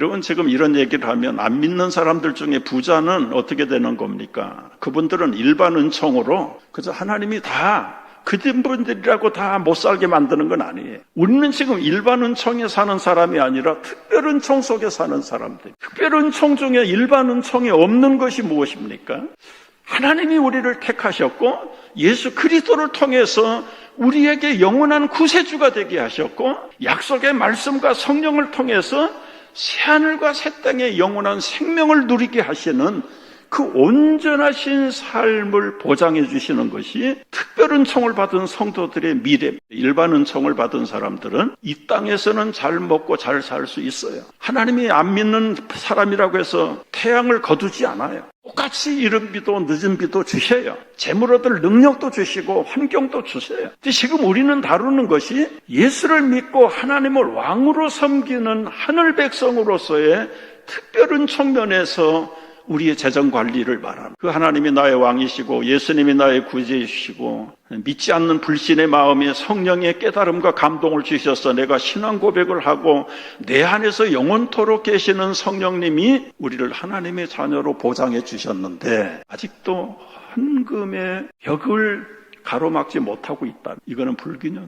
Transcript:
여러분 지금 이런 얘기를 하면 안 믿는 사람들 중에 부자는 어떻게 되는 겁니까? 그분들은 일반 은총으로 그저 하나님이 다 그분들이라고 다 못 살게 만드는 건 아니에요. 우리는 지금 일반 은총에 사는 사람이 아니라 특별 은총 속에 사는 사람들. 특별 은총 중에 일반 은총에 없는 것이 무엇입니까? 하나님이 우리를 택하셨고 예수 그리스도를 통해서 우리에게 영원한 구세주가 되게 하셨고 약속의 말씀과 성령을 통해서 새하늘과 새 땅의 영원한 생명을 누리게 하시는 그 온전하신 삶을 보장해 주시는 것이 특별 은총을 받은 성도들의 미래, 일반 은총을 받은 사람들은 이 땅에서는 잘 먹고 잘 살 수 있어요. 하나님이 안 믿는 사람이라고 해서 태양을 거두지 않아요. 똑같이 이른 비도 늦은 비도 주셔요. 재물 얻을 능력도 주시고 환경도 주세요. 지금 우리는 다루는 것이 예수를 믿고 하나님을 왕으로 섬기는 하늘 백성으로서의 특별한 측면에서 우리의 재정 관리를 말하는 그 하나님이 나의 왕이시고 예수님이 나의 구제이시고 믿지 않는 불신의 마음에 성령의 깨달음과 감동을 주셔서 내가 신앙 고백을 하고 내 안에서 영원토록 계시는 성령님이 우리를 하나님의 자녀로 보장해 주셨는데 아직도 헌금의 벽을 가로막지 못하고 있다. 이거는 불균형.